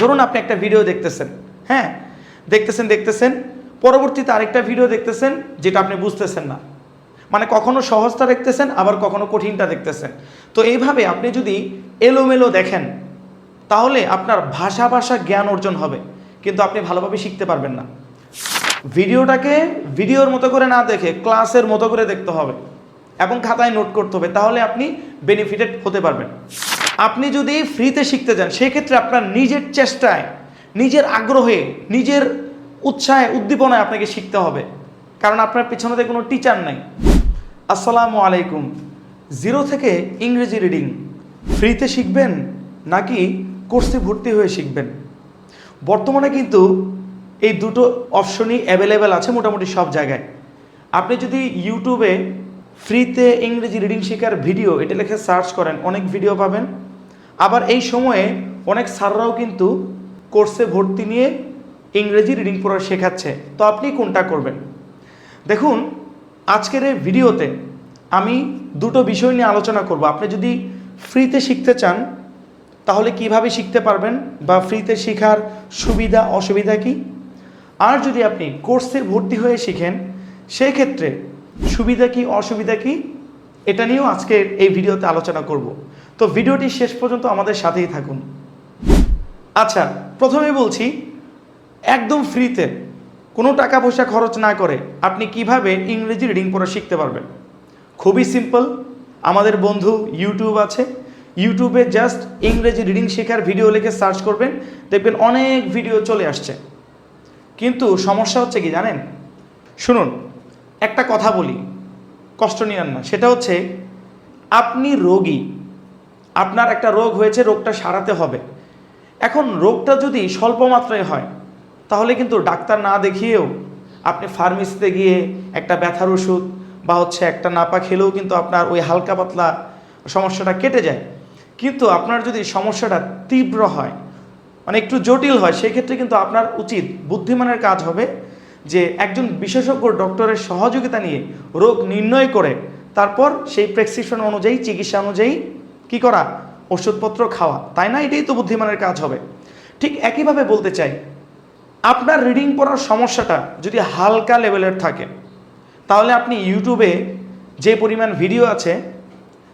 ধরুন আপনি একটা ভিডিও দেখতেছেন হ্যাঁ? দেখতেছেন দেখতেছেন, পরবর্তীতে আরেকটা ভিডিও দেখতেছেন, যেটা আপনি বুঝতেছেন না। মানে কখনো সহজটা দেখতেছেন, আবার কখনো কঠিনটা দেখতেছেন। তো এইভাবে আপনি যদি এলোমেলো দেখেন, তাহলে আপনার ভাষা ভাষা জ্ঞান অর্জন হবে, কিন্তু আপনি ভালোভাবে শিখতে পারবেন না। ভিডিওটাকে ভিডিওর মতো করে না দেখে ক্লাসের মতো করে দেখতে হবে, এবং খাতায় নোট করতে হবে, তাহলে আপনি বেনিফিটেড হতে পারবেন। আপনি যদি ফ্রিতে শিখতে যান, সেক্ষেত্রে আপনার নিজের চেষ্টায়, নিজের আগ্রহে, নিজের উৎসাহে, উদ্দীপনায় আপনাকে শিখতে হবে। কারণ আপনার পেছনেতে কোনো টিচার নাই। আসসালামু আলাইকুম। জিরো থেকে ইংরেজি রিডিং ফ্রিতে শিখবেন নাকি কোর্সে ভর্তি হয়ে শিখবেন? বর্তমানে কিন্তু এই দুটো অপশনই অ্যাভেলেবেল আছে মোটামুটি সব জায়গায়। আপনি যদি ইউটিউবে ফ্রিতে ইংরেজি রিডিং শেখার ভিডিও এটা লেখে সার্চ করেন, অনেক ভিডিও পাবেন। আবার এই সময়ে অনেক স্যাররাও কিন্তু কোর্সে ভর্তি নিয়ে ইংরেজি রিডিং পড়া শেখাচ্ছে। তো আপনি কোনটা করবেন? দেখুন, আজকের এই ভিডিওতে আমি দুটো বিষয় নিয়ে আলোচনা করব। আপনি যদি ফ্রিতে শিখতে চান, তাহলে কীভাবে শিখতে পারবেন বা ফ্রিতে শেখার সুবিধা, অসুবিধা কি? আর যদি আপনি কোর্সে ভর্তি হয়ে শিখেন সেই ক্ষেত্রে সুবিধা কি, অসুবিধা কি, এটা নিয়েও আজকে এই ভিডিওতে আলোচনা করব। তো ভিডিওটি শেষ পর্যন্ত আমাদের সাথেই থাকুন। আচ্ছা প্রথমে বলছি, একদম ফ্রিতে কোনো টাকা পয়সা খরচ না করে আপনি কীভাবে ইংরেজি রিডিং পড়া শিখতে পারবেন? খুবই সিম্পল, আমাদের বন্ধু ইউটিউব আছে। ইউটিউবে জাস্ট ইংরেজি রিডিং শেখার ভিডিও লিখে সার্চ করবেন, দেখবেন অনেক ভিডিও চলে আসছে। কিন্তু সমস্যা হচ্ছে কি জানেন? শুনুন, একটা কথা বলি, কষ্ট নিয়েন না। সেটা হচ্ছে, আপনি রোগী আপনার একটা রোগ হয়েছে, রোগটা সারাতে হবে। এখন রোগটা যদি স্বল্প মাত্রায় হয়, তাহলে কিন্তু ডাক্তার না দেখিয়েও আপনি ফার্মেসিতে গিয়ে একটা ব্যথার ওষুধ বা হচ্ছে একটা নাপা খেলেও কিন্তু আপনার ওই হালকা পাতলা সমস্যাটা কেটে যায়। কিন্তু আপনার যদি সমস্যাটা তীব্র হয় মানে একটু জটিল হয়, সেক্ষেত্রে কিন্তু আপনার উচিত বুদ্ধিমানের কাজ হবে যে একজন বিশেষজ্ঞ ডক্টরের সহযোগিতা নিয়ে রোগ নির্ণয় করে, তারপর সেই প্রেসক্রিপশন অনুযায়ী, চিকিৎসা অনুযায়ী কি করা? ওষুধপত্র খাওয়া। তাই না? এটাই তো বুদ্ধিমানের কাজ হবে। ঠিক একইভাবে বলতে চাই, আপনার রিডিং পড়ার সমস্যাটা যদি হালকা লেভেলের থাকে, তাহলে আপনি ইউটিউবে যে পরিমাণ ভিডিও আছে,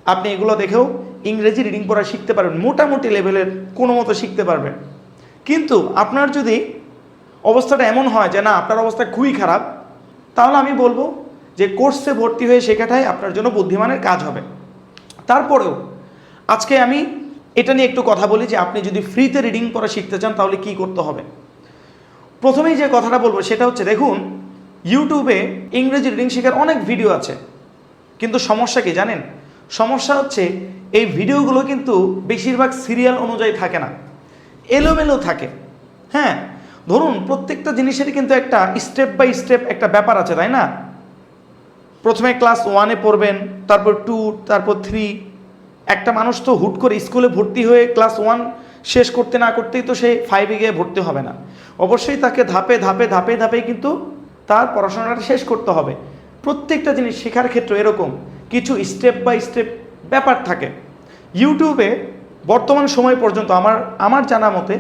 আপনি এগুলো দেখেও ইংরেজি রিডিং পড়া শিখতে পারবেন। মোটামুটি লেভেলের কোনো মতো শিখতে পারবেন। কিন্তু আপনার যদি অবস্থাটা এমন হয় যে, না, আপনার অবস্থা খুবই খারাপ, তাহলে আমি বলব যে কোর্সে ভর্তি হয়ে শেখাটাই আপনার জন্য বুদ্ধিমানের কাজ হবে। তারপরেও আজকে আমি এটা নিয়ে একটু কথা বলি যে আপনি যদি ফ্রিতে রিডিং পড়া শিখতে চান, তাহলে কি করতে হবে? প্রথমেই যে কথাটা বলব সেটা হচ্ছে, দেখুন ইউটিউবে ইংরেজি রিডিং শেখার অনেক ভিডিও আছে। কিন্তু সমস্যা কি জানেন? সমস্যা হচ্ছে, এই ভিডিওগুলো কিন্তু বেশিরভাগ সিরিয়াল অনুযায়ী থাকে না। এলোমেলো থাকে। হ্যাঁ ধরুন, প্রত্যেকটা জিনিসেরই কিন্তু একটা স্টেপ বাই স্টেপ একটা ব্যাপার আছে, তাই না? প্রথমে ক্লাস ওয়ানে পড়বেন, তারপর টু তারপর থ্রি একটা মানুষ তো হুট করে স্কুলে ভর্তি হয়ে ক্লাস ওয়ান শেষ করতে না করতেই তো সে ফাইভে গিয়ে ভর্তি হবে না। অবশ্যই তাকে ধাপে ধাপে ধাপে ধাপে কিন্তু তার পড়াশোনাটা শেষ করতে হবে। প্রত্যেকটা জিনিস শেখার ক্ষেত্রে এরকম, কিছু স্টেপ বাই স্টেপ ব্যাপার থাকে। ইউটিউবে বর্তমান সময় পর্যন্ত আমার আমার জানা মতে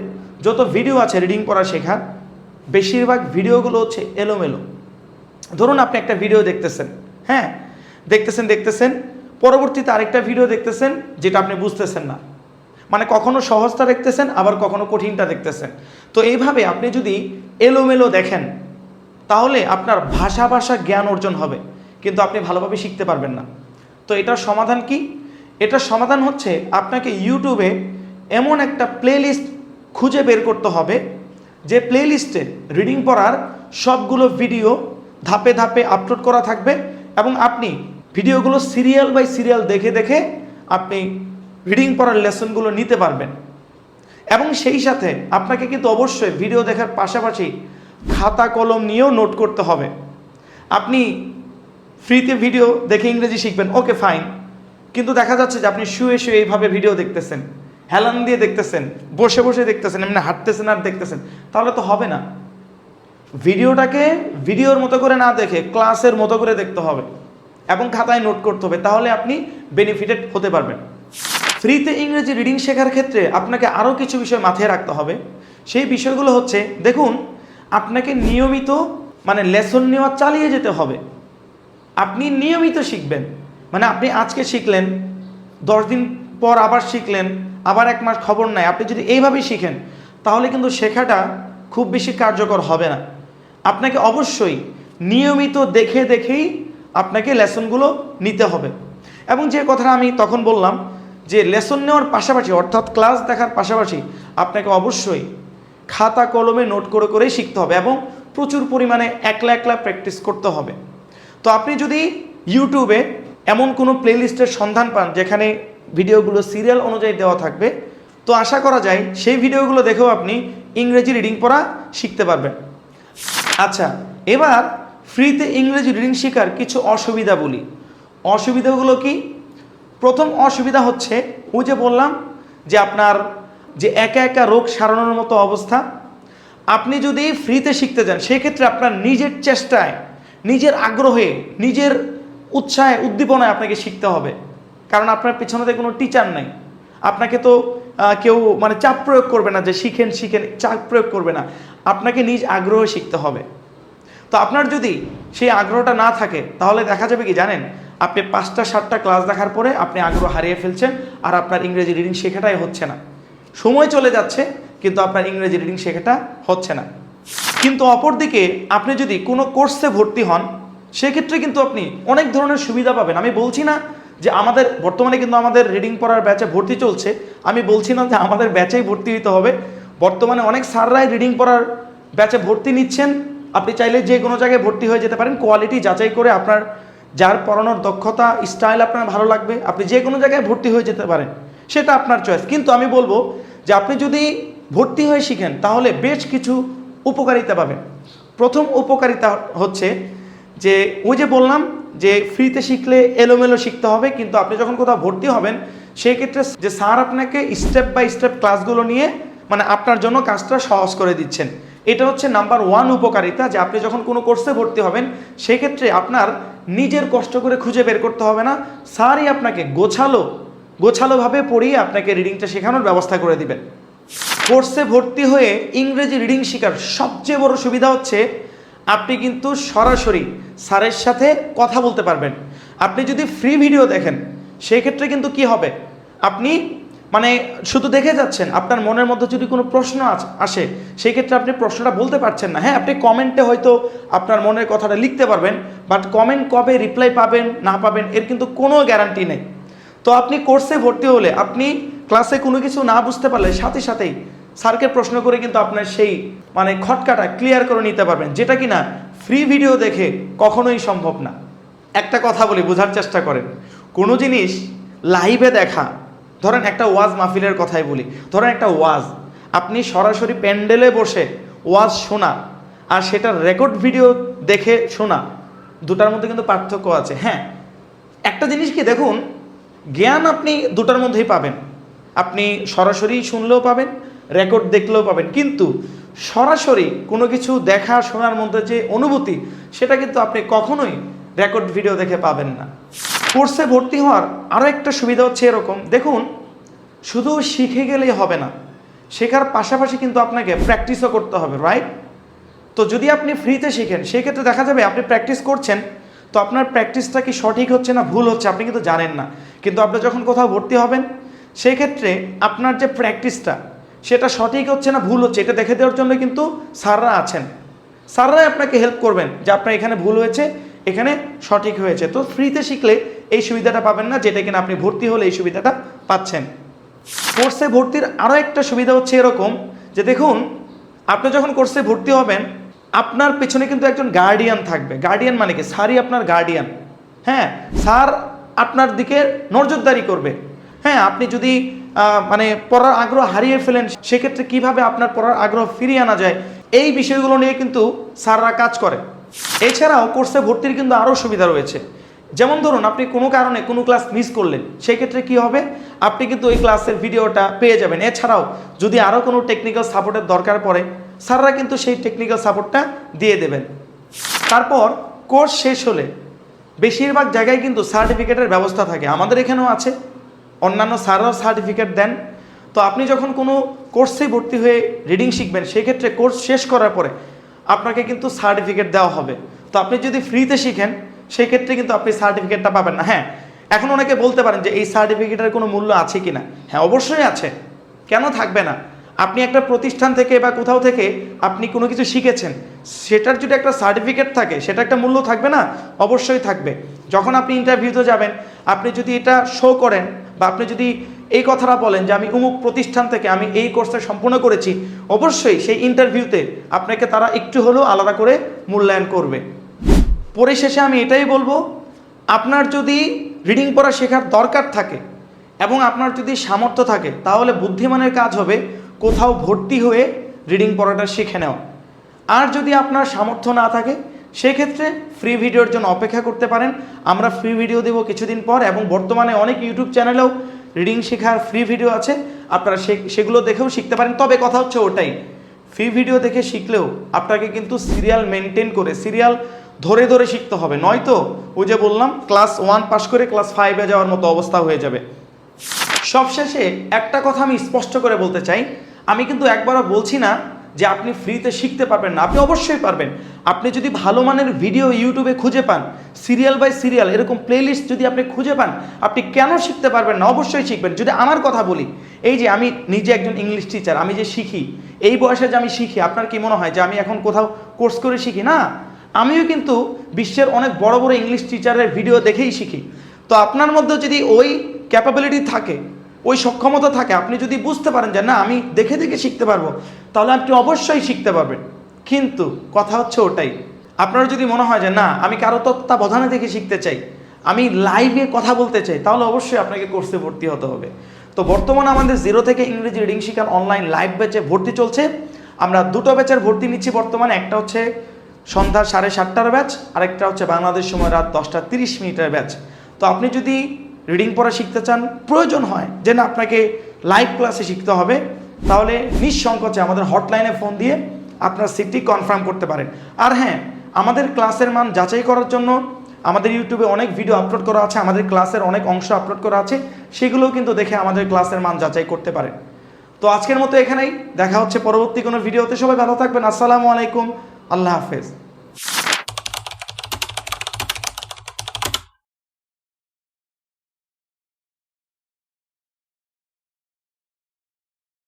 যত ভিডিও আছে রিডিং পড়া শেখার বেশিরভাগ ভিডিওগুলো হচ্ছে এলোমেলো। ধরুন আপনি একটা ভিডিও দেখতেছেন হ্যাঁ? দেখতেছেন দেখতেছেন পরবর্তীতে আরেকটা ভিডিও দেখতেছেন যেটা আপনি বুঝতেছেন না। মানে কখনো সহজটা দেখতেছেন, আবার কখনো কঠিনটা দেখতেছেন। তো এইভাবে আপনি যদি এলোমেলো দেখেন, তাহলে আপনার ভাষা ভাষা জ্ঞান অর্জন হবে, কিন্তু আপনি ভালোভাবে শিখতে পারবেন না। তো এটার সমাধান কি? এটার সমাধান হচ্ছে আপনাকে ইউটিউবে এমন একটা প্লেলিস্ট খুঁজে বের করতে হবে, যে প্লেলিস্টে রিডিং পড়ার সবগুলো ভিডিও ধাপে ধাপে আপলোড করা থাকবে এবং আপনি ভিডিওগুলো সিরিয়াল বাই সিরিয়াল দেখে দেখে আপনি রিডিং পড়ার লেসনগুলো নিতে পারবেন। এবং সেই সাথে আপনাকে কিন্তু অবশ্যই ভিডিও দেখার পাশাপাশি খাতা কলম নিয়েও নোট করতে হবে। আপনি ফ্রিতে ভিডিও দেখে ইংরেজি শিখবেন, ওকে ফাইন। কিন্তু দেখা যাচ্ছে যে আপনি শুয়ে শুয়ে এইভাবে ভিডিও দেখতেছেন, হেলান দিয়ে দেখতেছেন, বসে বসে দেখতেছেন, এমনি হাঁটতেছেন আর দেখতেছেন, তাহলে তো হবে না। ভিডিওটাকে ভিডিওর মতো করে না দেখে, ক্লাসের মতো করে দেখতে হবে। এবং খাতায় নোট করতে হবে, তাহলে আপনি বেনিফিটেড হতে পারবেন। ফ্রিতে ইংরেজি রিডিং শেখার ক্ষেত্রে আপনাকে আরও কিছু বিষয় মাথায় রাখতে হবে। সেই বিষয়গুলো হচ্ছে, দেখুন, আপনাকে নিয়মিত মানে লেসন নেওয়া চালিয়ে যেতে হবে। আপনি নিয়মিত শিখবেন। মানে আপনি আজকে শিখলেন, দশ দিন পর আবার শিখলেন, আবার এক মাস খবর নাই, আপনি যদি এইভাবেই শিখেন, তাহলে কিন্তু শেখাটা খুব বেশি কার্যকর হবে না। আপনাকে অবশ্যই নিয়মিত দেখে দেখেই আপনাকে লেসনগুলো নিতে হবে। এবং যে কথাটা আমি তখন বললাম যে লেসন নেওয়ার পাশাপাশি, অর্থাৎ ক্লাস দেখার পাশাপাশি আপনাকে অবশ্যই খাতা কলমে নোট করে করেই শিখতে হবে এবং প্রচুর পরিমাণে একলা একলা প্র্যাকটিস করতে হবে। তো আপনি যদি ইউটিউবে এমন কোনো প্লেলিস্টের সন্ধান পান যেখানে ভিডিওগুলো সিরিয়াল অনুযায়ী দেওয়া থাকবে, তো আশা করা যায় সেই ভিডিওগুলো দেখেও আপনি ইংরেজি রিডিং পড়া শিখতে পারবেন। আচ্ছা এবার ফ্রিতে ইংরেজি রিডিং শেখার কিছু অসুবিধা বলি। অসুবিধাগুলো কি? প্রথম অসুবিধা হচ্ছে, ওই যে বললাম যে আপনার যে একা একা রোগ সারানোর মতো অবস্থা, আপনি যদি ফ্রিতে শিখতে যান, সেক্ষেত্রে আপনার নিজের চেষ্টায়, নিজের আগ্রহে, নিজের উৎসাহে, উদ্দীপনায় আপনাকে শিখতে হবে। কারণ আপনার পেছনেতে কোনো টিচার নাই। আপনাকে তো কেউ মানে চাপ প্রয়োগ করবে না যে শিখেন শিখেন, চাপ প্রয়োগ করবে না। আপনাকে নিজ আগ্রহে শিখতে হবে। তো আপনার যদি সেই আগ্রহটা না থাকে, তাহলে দেখা যাবে কি জানেন? আপনি পাঁচটা, সাতটা ক্লাস দেখার পরে আপনি আগ্রহ হারিয়ে ফেলছেন আর আপনার ইংরেজি রিডিং শেখাটাই হচ্ছে না। সময় চলে যাচ্ছে, কিন্তু আপনার ইংরেজি রিডিং শেখাটা হচ্ছে না। কিন্তু অপরদিকে আপনি যদি কোনো কোর্সে ভর্তি হন, সেক্ষেত্রে কিন্তু আপনি অনেক ধরনের সুবিধা পাবেন। আমি বলছি না যে আমাদের, বর্তমানে কিন্তু আমাদের রিডিং পড়ার ব্যাচে ভর্তি চলছে। আমি বলছি না যে আমাদের ব্যাচেই ভর্তি হতে হবে। বর্তমানে অনেক স্যাররাই রিডিং পড়ার ব্যাচে ভর্তি নিচ্ছেন। আপনি চাইলে যে কোনো জায়গায় ভর্তি হয়ে যেতে পারেন। কোয়ালিটি যাচাই করে আপনার যার পড়ানোর দক্ষতা স্টাইল আপনার ভালো লাগবে, আপনি যে কোনো জায়গায় ভর্তি হয়ে যেতে পারেন, সেটা আপনার চয়েস কিন্তু আমি বলব যে আপনি যদি ভর্তি হয়ে শিখেন, তাহলে বেশ কিছু উপকারিতা পাবেন। প্রথম উপকারিতা হচ্ছে যে, ওই যে বললাম যে ফ্রিতে শিখলে এলোমেলো শিখতে হবে, কিন্তু আপনি যখন কোথাও ভর্তি হবেন সেই ক্ষেত্রে যে স্যার আপনাকে স্টেপ বাই স্টেপ ক্লাসগুলো নিয়ে মানে আপনার জন্য কাজটা সহজ করে দিচ্ছেন। এটা হচ্ছে নাম্বার ওয়ান উপকারিতা যে আপনি যখন কোনো কোর্সে ভর্তি হবেন, সেক্ষেত্রে আপনার নিজের কষ্ট করে খুঁজে বের করতে হবে না। স্যারই আপনাকে গোছালো, গোছালোভাবে পড়িয়ে আপনাকে রিডিংটা শেখানোর ব্যবস্থা করে দিবেন। কোর্সে ভর্তি হয়ে ইংরেজি রিডিং শেখার সবচেয়ে বড় সুবিধা হচ্ছে, আপনি কিন্তু সরাসরি স্যারের সাথে কথা বলতে পারবেন। আপনি যদি ফ্রি ভিডিও দেখেন সেই ক্ষেত্রে কিন্তু কি হবে? আপনি মানে শুধু দেখে যাচ্ছেন, আপনার মনের মধ্যে যদি কোনো প্রশ্ন আস- সেই ক্ষেত্রে আপনি প্রশ্নটা বলতে পারছেন না। হ্যাঁ আপনি কমেন্টে হয়তো আপনার মনের কথাটা লিখতে পারবেন বাট কমেন্ট কবে রিপ্লাই পাবেন, না পাবেন, এর কিন্তু কোনো গ্যারান্টি নেই। তো আপনি কোর্সে ভর্তি হলে, আপনি ক্লাসে কোনো কিছু না বুঝতে পারলে, সাথে সাথেই স্যারকে প্রশ্ন করে কিন্তু আপনার সেই মানে খটকাটা ক্লিয়ার করে নিতে পারবেন, যেটা কি না ফ্রি ভিডিও দেখে কখনোই সম্ভব না। একটা কথা বলি, বোঝার চেষ্টা করেন। কোনো জিনিস লাইভে দেখা ধরেন একটা ওয়াজ মাহফিলের কথাই বলি। ধরেন একটা ওয়াজ। আপনি সরাসরি প্যান্ডেলে বসে ওয়াজ শোনা আর সেটার রেকর্ড ভিডিও দেখে শোনা, দুটার মধ্যে কিন্তু পার্থক্য আছে। হ্যাঁ একটা জিনিস কি দেখুন, জ্ঞান আপনি দুটার মধ্যেই পাবেন। আপনি সরাসরি শুনলেও পাবেন, রেকর্ড দেখলেও পাবেন। কিন্তু সরাসরি কোনো কিছু দেখা শোনার মধ্যে যে অনুভূতি, সেটা কিন্তু আপনি কখনোই রেকর্ড ভিডিও দেখে পাবেন না। কোর্সে ভর্তি হওয়ার আরও একটা সুবিধা হচ্ছে এরকম। দেখুন, শুধু শিখে গেলেই হবে না, শেখার পাশাপাশি কিন্তু আপনাকে প্র্যাকটিসও করতে হবে রাইট তো যদি আপনি ফ্রিতে শিখেন, সেক্ষেত্রে দেখা যাবে আপনি প্র্যাকটিস করছেন, তো আপনার প্র্যাকটিসটা কি সঠিক হচ্ছে না ভুল হচ্ছে আপনি কিন্তু জানেন না। কিন্তু আপনি যখন কোথাও ভর্তি হবেন সেই ক্ষেত্রে আপনার যে প্র্যাকটিসটা সেটা সঠিক হচ্ছে না ভুল হচ্ছে, এটা দেখে দেওয়ার জন্য কিন্তু স্যাররা আছেন। স্যাররাই আপনাকে হেল্প করবেন যে আপনার এখানে ভুল হয়েছে এখানে সঠিক হয়েছে। তো ফ্রিতে শিখলে এই সুবিধাটা পাবেন না, যেটা কিনা আপনি ভর্তি হলে এই সুবিধাটা পাচ্ছেন। কোর্সে ভর্তির আরও একটা সুবিধা হচ্ছে এরকম যে দেখুন, আপনি যখন কোর্সে ভর্তি হবেন, আপনার পেছনে কিন্তু একজন গার্ডিয়ান থাকবে। গার্ডিয়ান মানে কি? স্যারই আপনার গার্ডিয়ান হ্যাঁ স্যার আপনার দিকে নজরদারি করবে। হ্যাঁ আপনি যদি মানে পড়ার আগ্রহ হারিয়ে ফেলেন, সেক্ষেত্রে কীভাবে আপনার পড়ার আগ্রহ ফিরিয়ে আনা যায়, এই বিষয়গুলো নিয়ে কিন্তু স্যাররা কাজ করে। এছাড়াও কোর্সে ভর্তির কিন্তু আরও সুবিধা রয়েছে। যেমন ধরুন, আপনি কোনো কারণে কোনো ক্লাস মিস করলেন, সেক্ষেত্রে কি হবে? আপনি কিন্তু ওই ক্লাসের ভিডিওটা পেয়ে যাবেন। এছাড়াও যদি আরও কোনো টেকনিক্যাল সাপোর্টের দরকার পড়ে, স্যাররা কিন্তু সেই টেকনিক্যাল সাপোর্টটা দিয়ে দেবেন। তারপর কোর্স শেষ হলে বেশিরভাগ জায়গায় কিন্তু সার্টিফিকেটের ব্যবস্থা থাকে। আমাদের এখানেও আছে। অন্যান্য স্যাররাও সার্টিফিকেট দেন। তো আপনি যখন কোনো কোর্সে ভর্তি হয়ে রিডিং শিখবেন, সেক্ষেত্রে কোর্স শেষ করার পরে আপনাকে কিন্তু সার্টিফিকেট দেওয়া হবে। তো আপনি যদি ফ্রিতে শিখেন সেই ক্ষেত্রে কিন্তু আপনি সার্টিফিকেটটা পাবেন না। হ্যাঁ এখন অনেকে বলতে পারেন যে এই সার্টিফিকেটের কোনো মূল্য আছে কি না হ্যাঁ অবশ্যই আছে। কেন থাকবে না? আপনি একটা প্রতিষ্ঠান থেকে বা কোথাও থেকে আপনি কোনো কিছু শিখেছেন, সেটার যদি একটা সার্টিফিকেট থাকে, সেটা একটা মূল্য থাকবে না? অবশ্যই থাকবে। যখন আপনি ইন্টারভিউতে যাবেন, আপনি যদি এটা শো করেন বা আপনি যদি এই কথাটা বলেন যে আমি অমুক প্রতিষ্ঠান থেকে আমি এই কোর্সটা সম্পূর্ণ করেছি। অবশ্যই সেই ইন্টারভিউতে আপনাকে তারা একটু হলেও আলাদা করে মূল্যায়ন করবে। পরিশেষে আমি এটাই বলব, আপনার যদি রিডিং পড়া শেখার দরকার থাকে এবং আপনার যদি সামর্থ্য থাকে, তাহলে বুদ্ধিমানের কাজ হবে কোথাও ভর্তি হয়ে রিডিং পড়াটা শিখে নেওয়া। আর যদি আপনার সামর্থ্য না থাকে, সেক্ষেত্রে ফ্রি ভিডিওর জন্য অপেক্ষা করতে পারেন। আমরা ফ্রি ভিডিও দেবো কিছুদিন পর এবং বর্তমানে অনেক ইউটিউব চ্যানেলেও রিডিং শেখার ফ্রি ভিডিও আছে। আপনারা সেগুলো দেখেও শিখতে পারেন। তবে কথা হচ্ছে ওটাই ফ্রি ভিডিও দেখে শিখলেও আপনাকে কিন্তু সিরিয়াল মেনটেন করে সিরিয়াল ধরে ধরে শিখতে হবে। নয়তো ওই যে বললাম ক্লাস ওয়ান পাস করে ক্লাস ফাইভে যাওয়ার মতো অবস্থা হয়ে যাবে। সবশেষে একটা কথা আমি স্পষ্ট করে বলতে চাই। আমি কিন্তু একবারও বলছি না যে আপনি ফ্রিতে শিখতে পারবেন না, আপনি অবশ্যই পারবেন। আপনি যদি ভালো মানের ভিডিও ইউটিউবে খুঁজে পান সিরিয়াল বাই সিরিয়াল এরকম প্লেলিস্ট যদি আপনি খুঁজে পান, আপনি কেন শিখতে পারবেন না? অবশ্যই শিখবেন। যদি আমার কথা বলি, এই যে আমি নিজে একজন ইংলিশ টিচার আমি যে শিখি, এই বয়সে যে আমি শিখি, আপনার কি মনে হয় যে আমি এখন কোথাও কোর্স করে শিখি? না, আমিও কিন্তু বিশ্বের অনেক বড় বড় ইংলিশ টিচারের ভিডিও দেখেই শিখি। তো আপনার মধ্যে যদি ওই ক্যাপাবিলিটি থাকে, ওই সক্ষমতা থাকে, আপনি যদি বুঝতে পারেন যে না, আমি দেখে দেখে শিখতে পারব তাহলে আপনি অবশ্যই শিখতে পারবেন। কিন্তু কথা হচ্ছে ওটাই, আপনার যদি মনে হয় যে না, আমি কারও তত্ত্বাবধানে থেকে শিখতে চাই, আমি লাইভে কথা বলতে চাই, তাহলে অবশ্যই আপনাকে কোর্সে ভর্তি হতে হবে। তো বর্তমানে আমাদের জিরো থেকে ইংরেজি রিডিং শিখার অনলাইন লাইভ ব্যাচে ভর্তি চলছে। আমরা দুটো ব্যাচের ভর্তি নিচ্ছি বর্তমানে, একটা হচ্ছে সন্ধ্যা সাড়ে সাতটার ব্যাচ আরেকটা হচ্ছে বাংলাদেশ সময় রাত দশটা তিরিশ মিনিটের ব্যাচ তো আপনি যদি রিডিং পড়া শিখতে চান, প্রয়োজন হয় যে না, আপনাকে লাইভ ক্লাসে শিখতে হবে। তাহলে নিঃসংকোচে আমাদের হটলাইনে ফোন দিয়ে আপনার সিটটি কনফার্ম করতে পারেন। আর হ্যাঁ আমাদের ক্লাসের মান যাচাই করার জন্য আমাদের ইউটিউবে অনেক ভিডিও আপলোড করা আছে, আমাদের ক্লাসের অনেক অংশ আপলোড করা আছে, সেগুলোও কিন্তু দেখে আমাদের ক্লাসের মান যাচাই করতে পারে তো আজকের মতো এখানেই, দেখা হচ্ছে পরবর্তী কোনো ভিডিওতে সবাই ভালো থাকবেন, আসসালামু আলাইকুম, আল্লাহ হাফেজ।